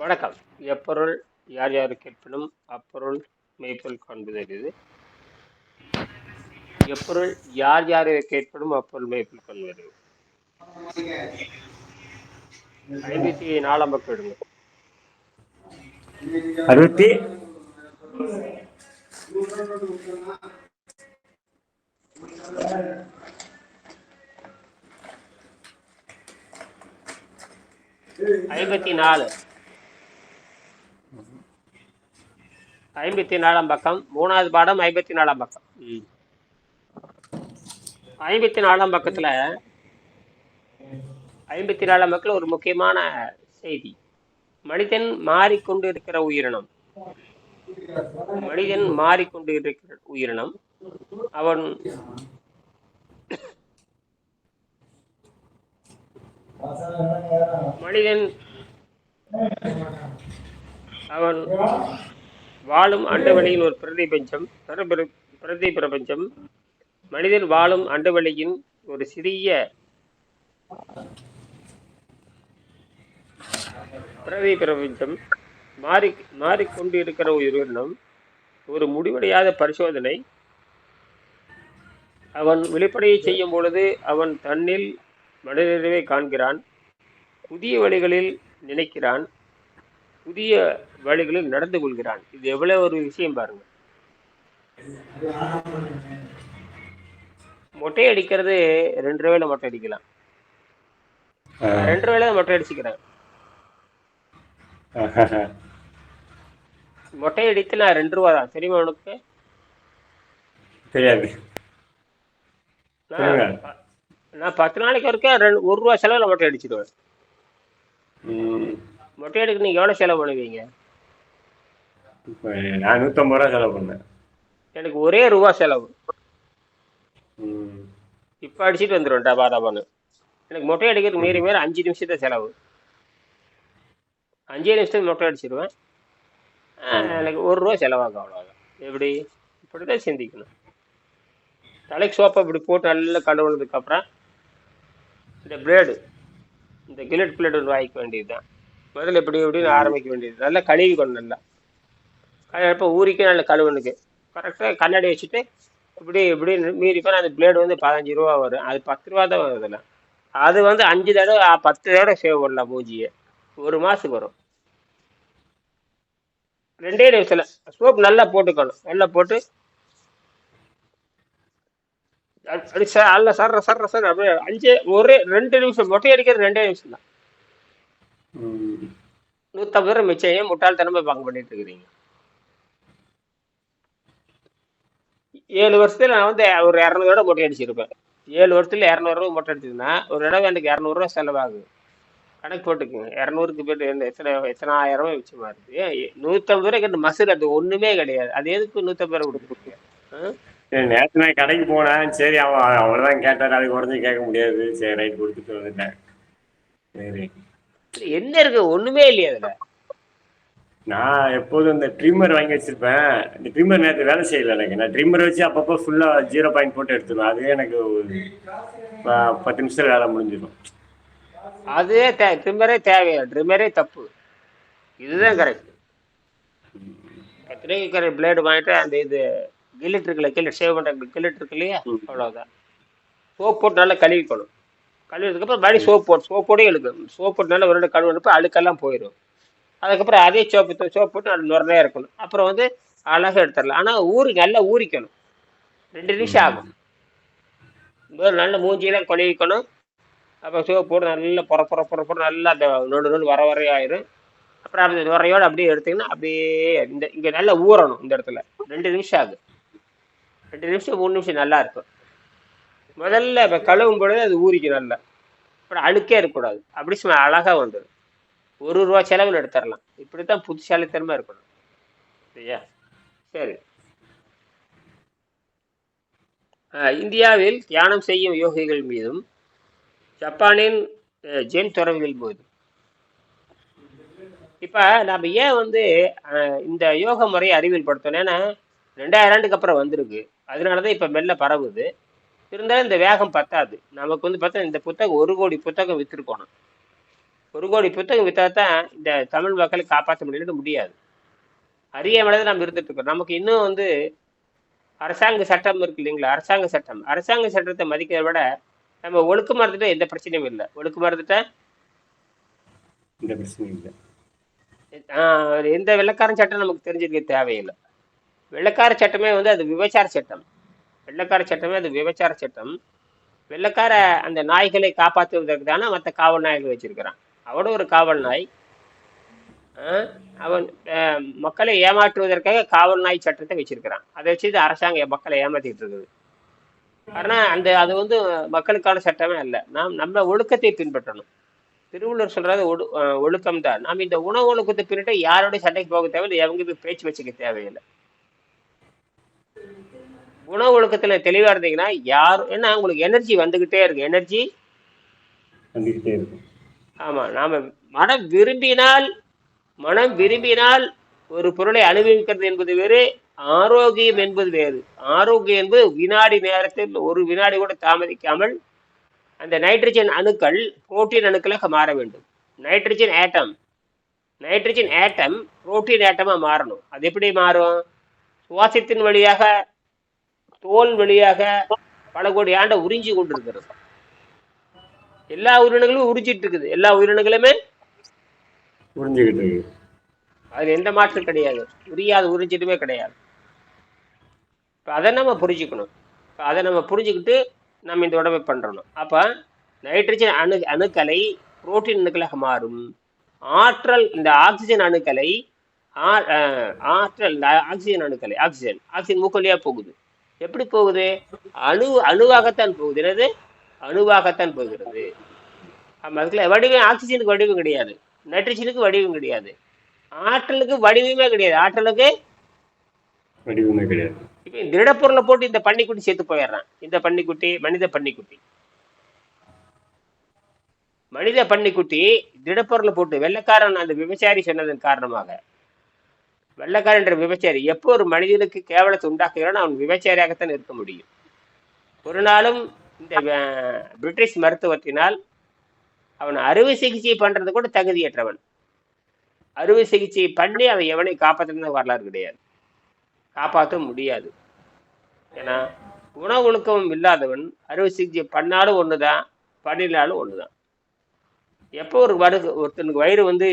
வணக்கம். எப்பொருள் யார் யாரு கேட்பினும் அப்பொருள் மெய்ப்பொருள் காண்பதறிது எப்பொருள் யார் யாரை கேட்பினும் அப்பொருள் மெய்ப்பொருள் காண்பதறிவு ஐம்பத்தி நாலாம் பக்கம் எடுங்க. அறுபத்தி ஐம்பத்தி நாலு. ஐம்பத்தி நாலாம் பக்கம் மூணாவது பாடம் ஐம்பத்தி நாலாம் பக்கம். ஐம்பத்தி நாலாம் பக்கத்துல ஐம்பத்தி நாலாம் பக்கத்துல ஒரு முக்கியமான செய்தி. மனிதன் மாறிக்கொண்டு இருக்கிற உயிரினம். மனிதன் மாறிக்கொண்டு இருக்கிற உயிரினம். அவன் மனிதன் அவன் வாழும் அண்டவெளியின் ஒரு பிரதிபஞ்சம் பிரபி- பிரதி பிரபஞ்சம். மனிதன் வாழும் அண்டவெளியின் ஒரு சிறிய பிரதி பிரபஞ்சம். மாறி மாறிக்கொண்டு இருக்கிற உயிரினம் ஒரு முடிவடையாத பரிசோதனை. அவன் வெளிப்படையை செய்யும் பொழுது அவன் தன்னில் மனிதனவே காண்கிறான் புதிய வழிகளில் நினைக்கிறான். புதிய வழிகளில் நடந்து கொள்கிறான். இது எவ்வளவு ஒரு விஷயம் பாருங்க. மொட்டை அடிக்கிறது ரெண்டு ரூபாயில மொட்டை அடிக்கலாம். ரெண்டு ரூபாயில மொட்டை அடிச்சுக்கிறேன். மொட்டை அடித்து நான் ரெண்டு ரூபா தான். தெரியுமா உனக்கு? தெரியாது. நான் பத்து நாளைக்கு வரைக்கும் ரெண்டு ஒரு ரூபா செலவில் மொட்டை அடிச்சிடுவேன். மொட்டை அடிக்க நீங்கள் எவ்வளோ செலவு பண்ணுவீங்க? நான் நூற்றம்பது ரூபா செலவு பண்ணேன். எனக்கு ஒரே ரூபா செலவு. இப்போ அடிச்சிட்டு வந்துடுவேன் டபா டபான்னு எனக்கு மொட்டை அடிக்கிறதுக்கு மீறி மீறி அஞ்சு நிமிஷத்தை செலவு. அஞ்சே நிமிஷத்துக்கு மொட்டை அடிச்சிடுவேன் எனக்கு ஒரு ரூபா செலவாகும் அவ்வளோதான் எப்படி? இப்படி தான் சிந்திக்கணும். தலைக்கு சோப்பை இப்படி போட்டு நல்லா கழுவுனதுக்கப்புறம் இந்த பிளேடு இந்த கிலட் பிளேடு வாங்கிக்க வேண்டியது தான் முதல்ல இப்படி இப்படின்னு ஆரம்பிக்க வேண்டியது. நல்லா கழுவிக்கணும் நல்லா. இப்போ ஊறிக்க நல்லா கழுவனுக்கு. கரெக்டாக கண்ணாடி வச்சுட்டு இப்படி இப்படி மீறி போனால் அந்த பிளேடு வந்து பதினஞ்சு ரூபா வரும். அது பத்து ரூபா தான் வருதுல்ல அது வந்து அஞ்சு தடவை பத்து தடவை சேவ் பண்ணலாம் மூஞ்சியை. ஒரு மாதத்துக்கு வரும். ரெண்டே நிமிஷத்தில் சோப் நல்லா போட்டுக்கணும். நல்லா போட்டு அப்படி சார் அல்ல சர்ற சர்ற சார் அப்படியே அஞ்சு ஒரே ரெண்டு நிமிஷம் மொட்டை அடிக்கிறது ரெண்டே நிமிஷம் தான். நூற்றம்பது ரூபா மிச்சம் ஏன் முட்டாள்தனமா பங்கு பண்ணிட்டு இருக்கிறீங்க? ஏழு வருஷத்துல நான் வந்து ஒரு இரநூறுவா மொட்டை அடிச்சிருப்பேன். ஏழு வருஷத்துல இரநூறுவா மொட்டை அடிச்சதுன்னா ஒரு தடவை எனக்கு இரநூறுவா செலவாகுது கணக்கு போட்டுக்குங்க. இரநூறுக்கு போயிட்டு எத்தனை எத்தனை ஆயிரம் ரூபாய் மிச்சமா இருக்கு நூற்றம்பது ரூபாய்க்கு அந்த மசூல் அது ஒண்ணுமே கிடையாது. அது எதுக்கு நூற்றம்பது ரூபா கொடுத்துருக்கு ஆ? நேற்று நான் கடைக்கு போனேன். சரி அவன் அவ்வளோதான் கேட்டார். அது குறைஞ்சி கேட்க முடியாது. சரி ரைட் கொடுத்துட்டு வந்துட்டேன். சரி. என்ன இருக்கு? ஒண்ணுமே இல்லையா அதுல. நான் எப்போதும் இந்த ட்ரிம்மர் வாங்கி வச்சிருப்பேன். இந்த ட்ரிம்மர் நேற்று வேலை செய்யல எனக்கு. நான் ட்ரிம்மர் வச்சு அப்பப்போ ஃபுல்லாக ஜீரோ பாயிண்ட் போட்டு எடுத்துருவேன். அதுவே எனக்கு பத்து நிமிஷத்துல வேலை முடிஞ்சிடும். அதே தே ட்ரிம்மரே தேவையா ட்ரிம்மரே தப்பு. இதுதான் கரெக்ட் கத்திரிக்காய் பிளேடு வாங்கிட்டு அந்த இது கில்லட் இருக்குல்ல கில்லட் சேவ் பண்ணுற கில்லட் இருக்கு இல்லையா. அவ்வளோதான் சோப் போட்டு நல்லா கழுவிக்கணும். கழுவினதுக்கப்புறம் மறுபடியும் சோப் போட்டு சோப் போட்டே இழுக்கணும் சோப் போட்டு நல்லா ஒரு ரெண்டு கழுவுனப்ப அழுக்கெல்லாம் போயிடும் அதுக்கப்புறம் அதே சோப்பு சோப் போட்டு நல்லா நுரையா இருக்கணும் அப்புறம் வந்து அழகாக எடுத்துடலாம். ஆனால் ஊறி நல்லா ஊறிக்கணும். ரெண்டு நிமிஷம் ஆகும். முதல்ல நல்ல மூஞ்சியெல்லாம் கழுவிக்கணும் அப்புறம் சோப்பு போட்டு நல்லா பொற பொற பொற பொற நல்லா அந்த நொண்டு நொண்டு வர வரையும் ஆயிரும். அப்புறம் அந்த நுரையோட அப்படியே எடுத்தீங்கன்னா அப்படியே இந்த இங்கே நல்லா ஊறணும் இந்த இடத்துல. ரெண்டு நிமிஷம் ஆகுது ரெண்டு நிமிஷம் மூணு நிமிஷம் நல்லா இருக்கும். முதல்ல இப்போ கழுவும் பொழுது அது ஊறிக்கும் நல்லா. அப்புறம் அழுக்கே இருக்கக்கூடாது. அப்படி சும்மா அழகாக வந்துடும். ஒரு ரூபா செலவில் எடுத்துடலாம். இப்படி தான் புத்திசாலித்தனமாக இருக்கணும். சரியா? சரி. ஆஹ் இந்தியாவில் தியானம் செய்யும் யோகிகள் மீதும் ஜப்பானின் ஜென் துறவிகள் மீதும். இப்போ நம்ம ஏன் வந்து அஹ், இந்த யோக முறையை அறிவியல் படுத்தணும் ஏன்னா ரெண்டாயிரம் ஆண்டுக்கு அப்புறம் வந்திருக்கு. அதனால தான் இப்போ மெல்ல பரவுது. இருந்தாலும் இந்த வேகம் பத்தாது. நமக்கு வந்து பார்த்தா இந்த புத்தகம் ஒரு கோடி புத்தகம் விற்றுருக்கணும் ஒரு கோடி புத்தகம் விற்றா தான் இந்த தமிழ் மக்களை காப்பாற்ற முடியல முடியாது. அறியாமலே நம்ம இருந்துட்டு இருக்கோம். நமக்கு இன்னும் வந்து அரசாங்க சட்டம் இருக்கு இல்லைங்களா? அரசாங்க சட்டம். அரசாங்க சட்டத்தை மதிக்கிறத விட நம்ம ஒழுக்க மறந்துட்டா எந்த பிரச்சனையும் இல்லை. ஒழுக்க மறந்துட்டா இந்த பிரச்சனையும் இல்லை. எந்த வெள்ளக்காரன் சட்டம் நமக்கு தெரிஞ்சிருக்க தேவையில்லை. வெள்ளக்கார சட்டமே வந்து அது விபச்சார சட்டம். வெள்ளக்கார சட்டமே அது விபச்சார சட்டம். வெள்ளக்கார அந்த நாய்களை காப்பாற்றுவதற்கு தானே மற்ற காவல் நாய்கள் வச்சிருக்கிறான். அவனும் ஒரு காவல் நாய். அவன் மக்களை ஏமாற்றுவதற்காக காவல் நாய் சட்டத்தை வச்சிருக்கிறான். அதை வச்சு இது அரசாங்கம் மக்களை ஏமாத்திட்டு இருக்குது. ஆனால் அந்த அது வந்து மக்களுக்கான சட்டமே அல்ல. நாம் நம்ம ஒழுக்கத்தை பின்பற்றணும். திருவள்ளுவர் சொல்றது ஒழு ஒழுக்கம் தான் நாம் இந்த உணவு ஒழுக்கத்தை பின்னிட்டு யாரோட சண்டைக்கு போக தேவையில்லை. எவங்க போய் பேச்சு வச்சுக்க தேவையில்லை. உணவு ஒழுக்கத்துல தெளிவா இருந்தீங்கன்னா யார் ஏன்னா உங்களுக்கு எனர்ஜி வந்துகிட்டே இருக்கு எனர்ஜி ஆமா நாம மனம் விரும்பினால் மனம் விரும்பினால் ஒரு பொருளை அனுபவிக்கிறது என்பது வேறு ஆரோக்கியம் என்பது வேறு. ஆரோக்கியம் என்பது வினாடி நேரத்தில் ஒரு வினாடி கூட தாமதிக்காமல் அந்த நைட்ரஜன் அணுக்கள் புரோட்டீன் அணுக்களாக மாற வேண்டும். Nitrogen atom nitrogen atom protein ஆட்டமா மாறணும். அது எப்படி மாறும்? சுவாசத்தின் வழியாக தோல் வழியாக பல கோடி ஆண்டை உறிஞ்சி கொண்டிருக்கிறது. எல்லா உயிரினங்களும் உறிஞ்சிட்டு இருக்குது. எல்லா உயிரினங்களுமே புரிஞ்சுக்கிட்டு இருக்கு அதுல எந்த மாற்றம் கிடையாது. உரியாத உறிஞ்சிட்டுமே கிடையாது. இப்போ அதை நம்ம புரிஞ்சுக்கணும். இப்போ அதை நம்ம புரிஞ்சுக்கிட்டு நம்ம இந்த உடம்பை பண்ணுறணும் அப்போ நைட்ரஜன் அணு அணுக்களை புரோட்டீன் அணுக்களாக மாறும். ஆற்றல் இந்த ஆக்சிஜன் அணுக்களை ஆற்றல் ஆக்சிஜன் அணுக்களை ஆக்சிஜன் ஆக்சிஜன் மூக்கொல்லியா போகுது. எப்படி போகுது? அணு அணுவாகத்தான் போகுது. என்னது? அணுவாகத்தான் போகிறது. அதுக்குள்ள வடிவம் ஆக்சிஜனுக்கு வடிவம் கிடையாது. நைட்ரஜனுக்கு வடிவம் கிடையாது. ஆற்றலுக்கு வடிவமே கிடையாது. ஆற்றலுக்கு வடிவமே கிடையாது. இப்போ திடப்பொருளை போட்டு இந்த பன்னிக்குட்டி சேர்த்து போயிடுறான். இந்த பன்னிக்குட்டி மனித பன்னிக்குட்டி. மனித பன்னிக்குட்டி திடப்பொருளை போட்டு வெள்ளைக்காரன் அந்த விபச்சாரி சொன்னதன் காரணமாக வெள்ளக்காரன் என்ற விபச்சாரி எப்போ ஒரு மனிதனுக்கு கேவலத்தை உண்டாக்குகிறானோ அவன் விபச்சாரியாகத்தான் இருக்க முடியும். ஒரு நாளும் இந்த பிரிட்டிஷ் மருத்துவத்தினால் அவன் அறுவை சிகிச்சை பண்றது கூட தகுதியற்றவன். அறுவை சிகிச்சை பண்ணி அவன் எவனை காப்பாற்றுன வரலாறு கிடையாது. காப்பாற்ற முடியாது. ஏன்னா உணவு ஒழுக்கம் இல்லாதவன் அறுவை சிகிச்சை பண்ணாலும் ஒன்று தான் பண்ணினாலும் ஒன்று தான் எப்போ ஒரு வரு ஒருத்தனுக்கு வயிறு வந்து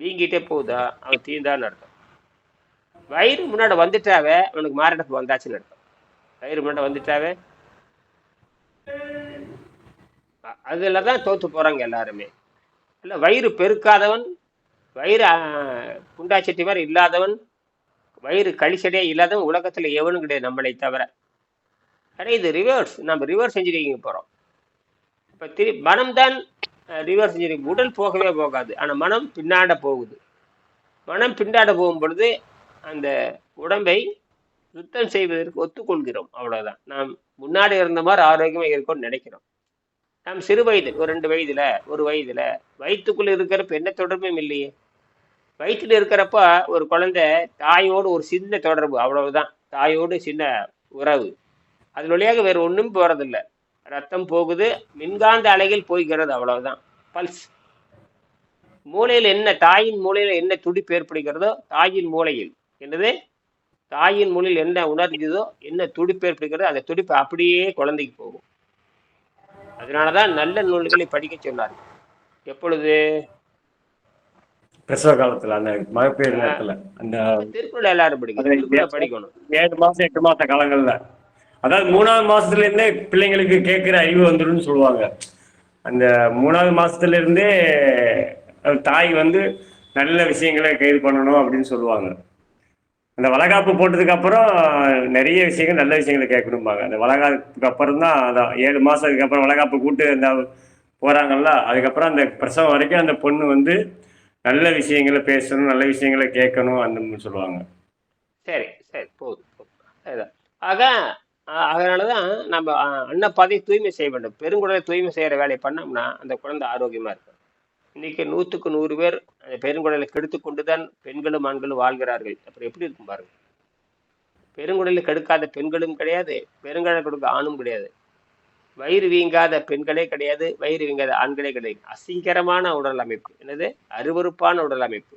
வீங்கிட்டே போகுதா? அவன் தீந்தான்னு அர்த்தம். வயிறு முன்னாடி வந்துட்டாவே அவனுக்கு மாரடைப்பு வந்தாச்சுன்னு அர்த்தம். வயிறு முன்னாடி வந்துட்டாவே. அதில் தான் தோற்று போகிறாங்க எல்லாருமே. இல்லை வயிறு பெருக்காதவன் வயிறு குண்டாச்சட்டி மாதிரி இல்லாதவன் வயிறு கழிச்சடியே இல்லாதவன் உலகத்தில் எவனும் கிடையாது நம்மளை தவிர. ஆனால் இது ரிவர்ஸ் நம்ம ரிவர்ஸ் இன்ஜினியரிங் போகிறோம் இப்போ திரு மனம் தான் ரிவர்ஸ் இன்ஜினியரிங் உடல் போகவே போகாது. ஆனால் மனம் பின்னாட போகுது. மனம் பின்னாட போகும் பொழுது அந்த உடம்பை சுத்தம் செய்வதற்கு ஒத்துக்கொள்கிறோம். அவ்வளவுதான். நாம் முன்னாடி இருந்த மாதிரி ஆரோக்கியமாக இருக்கோம்னு நினைக்கிறோம். நாம் சிறு வயதில் ஒரு ரெண்டு வயதுல ஒரு வயதுல வயிற்றுக்குள்ள இருக்கிறப்ப என்ன தொடர்பும் இல்லையே. வயிற்றுல இருக்கிறப்ப ஒரு குழந்தை தாயோடு ஒரு சின்ன தொடர்பு அவ்வளவுதான். தாயோடு சின்ன உறவு. அதன் வழியாக வேறு ஒன்றும் போகிறதில்ல ரத்தம் போகுது மின்காந்த அலைகள் போய்கிறது அவ்வளவுதான். பல்ஸ். மூளையில் என்ன தாயின் மூளையில் என்ன துடிப்பு ஏற்படுகிறதோ தாயின் மூளையில். என்னது? தாயின் மூலையில் என்ன உணர்ந்ததோ என்ன துடிப்பு ஏற்படுகிறதோ அந்த துடிப்பு அப்படியே குழந்தைக்கு போகும். அதனாலதான் நல்ல நூல்களை படிக்க சொன்னார் எப்பொழுது? பிரசவ காலத்துல அந்த மகப்பேறு நேரத்துல அந்த திருக்குறள் எல்லாரும் படிக்கணும். படிக்கணும். ஏழு மாசம் எட்டு மாச காலங்கள்ல. அதாவது மூணாவது மாசத்துல இருந்தே பிள்ளைங்களுக்கு கேட்கிற அறிவு வந்துரும்னு சொல்லுவாங்க. அந்த மூணாவது மாசத்துல இருந்தே தாய் வந்து நல்ல விஷயங்களை கைது பண்ணணும் அப்படின்னு சொல்லுவாங்க. அந்த வளகாப்பு போட்டதுக்கு அப்புறம் நிறைய விஷயங்கள் நல்ல விஷயங்களை கேட்கணும்பாங்க. அந்த வளகாப்புக்கு அப்புறம் தான் அதான் ஏழு மாசத்துக்கு அப்புறம் வளகாப்பு கூட்டு அந்த போறாங்கல்ல அதுக்கப்புறம் அந்த பிரசவம் வரைக்கும் அந்த பொண்ணு வந்து நல்ல விஷயங்களை பேசணும் நல்ல விஷயங்களை கேட்கணும் அந்த சொல்லுவாங்க. சரி சரி போதும் போதும். அதுதான் ஆக அஹ் அதனாலதான் நம்ம அன்னப்பாதையை தூய்மை செய்ய வேண்டும். பெருங்குடலை தூய்மை செய்யற வேலையை பண்ணோம்னா அந்த குழந்தை ஆரோக்கியமா இருக்கும். இன்னைக்கு நூத்துக்கு நூறு பேர் அந்த பெருங்குடலை கெடுத்து கொண்டுதான் பெண்களும் ஆண்களும் வாழ்கிறார்கள். அப்புறம் எப்படி இருக்கும் பாருங்க. பெருங்குடலை கெடுக்காத பெண்களும் கிடையாது பெருங்குடலை கொடுக்க ஆணும் கிடையாது. வயிறு வீங்காத பெண்களே கிடையாது வயிறு வீங்காத ஆண்களே கிடையாது. அசிங்கரமான உடல் அமைப்பு. என்னது? அருவருப்பான உடல் அமைப்பு.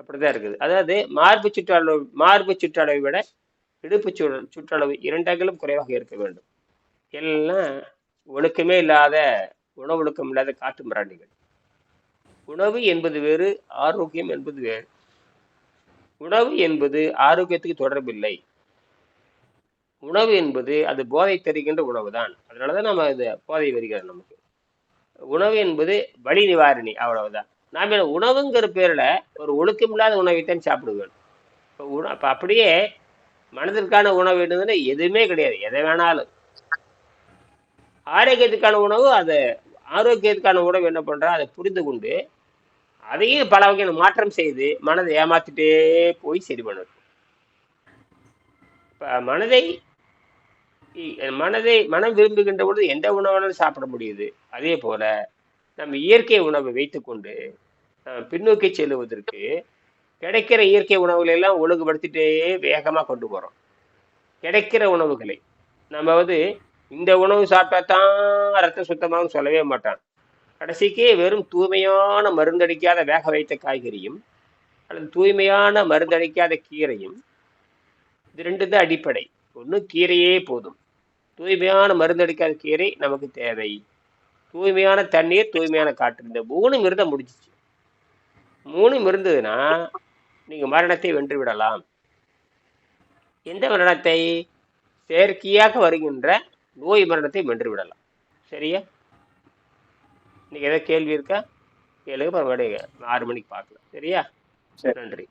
அப்படிதான் இருக்குது. அதாவது மார்பு சுற்றளவு மார்பு சுற்றளவை விட இடுப்பு சுற்றளவு இரண்டங்களும் குறைவாக இருக்க வேண்டும். எல்லாம் ஒழுக்கமே இல்லாத உணவொழுக்கம் இல்லாத காட்டு மிராண்டிகள் உணவு என்பது வேறு ஆரோக்கியம் என்பது வேறு. உணவு என்பது ஆரோக்கியத்துக்கு தொடர்பில்லை. உணவு என்பது அது போதை தருகின்ற உணவு தான் அதனாலதான் நம்ம இது போதை வருகிறது நமக்கு. உணவு என்பது வழி நிவாரணி அவ்வளவுதான். நாம உணவுங்கிற பேர்ல ஒரு ஒழுக்கமில்லாத உணவைத்தான் சாப்பிடுவேன் இப்போ உண அப்ப அப்படியே மனதிற்கான உணவு வேணுதுன்னா எதுவுமே கிடையாது. எதை வேணாலும். ஆரோக்கியத்துக்கான உணவு அதை ஆரோக்கியத்துக்கான உணவு என்ன பண்ணுறா அதை புரிந்து கொண்டு அதையும் பல வகையான மாற்றம் செய்து மனதை ஏமாத்திட்டே போய் சரி பண்ணுது இப்போ மனதை மனதை மனம் விரும்புகின்ற பொழுது எந்த உணவாலும் சாப்பிட முடியுது. அதே போல நம்ம இயற்கை உணவை வைத்துக்கொண்டு பின்னோக்கி செல்லுவதற்கு கிடைக்கிற இயற்கை உணவுகளை எல்லாம் ஒழுங்குபடுத்திட்டே வேகமாக கொண்டு போகிறோம் கிடைக்கிற உணவுகளை. நம்ம வந்து இந்த உணவு சாப்பிட்டா தான் ரத்தம் சுத்தமாகும் சொல்லவே மாட்டான். கடைசிக்கு வெறும் தூய்மையான மருந்தடிக்காத வேக வைத்த காய்கறியும் அல்லது தூய்மையான மருந்தடிக்காத கீரையும் இது ரெண்டு தான் அடிப்படை. ஒன்று கீரையே போதும். தூய்மையான மருந்தடிக்காத கீரை நமக்கு தேவை. தூய்மையான தண்ணீர் தூய்மையான காற்று. இந்த மூணு இருந்தால் முடிஞ்சிச்சு. மூணு இருந்ததுன்னா நீங்கள் மரணத்தை வென்று விடலாம். எந்த மரணத்தை? செயற்கையாக வருகின்ற நோய் மரணத்தை வென்று விடலாம். சரியா? இன்னைக்கு ஏதாவது கேள்வி இருக்கா? கேளுங்க மறுபடியும் ஆறு மணிக்கு பார்க்கலாம். சரியா? சரி. நன்றி.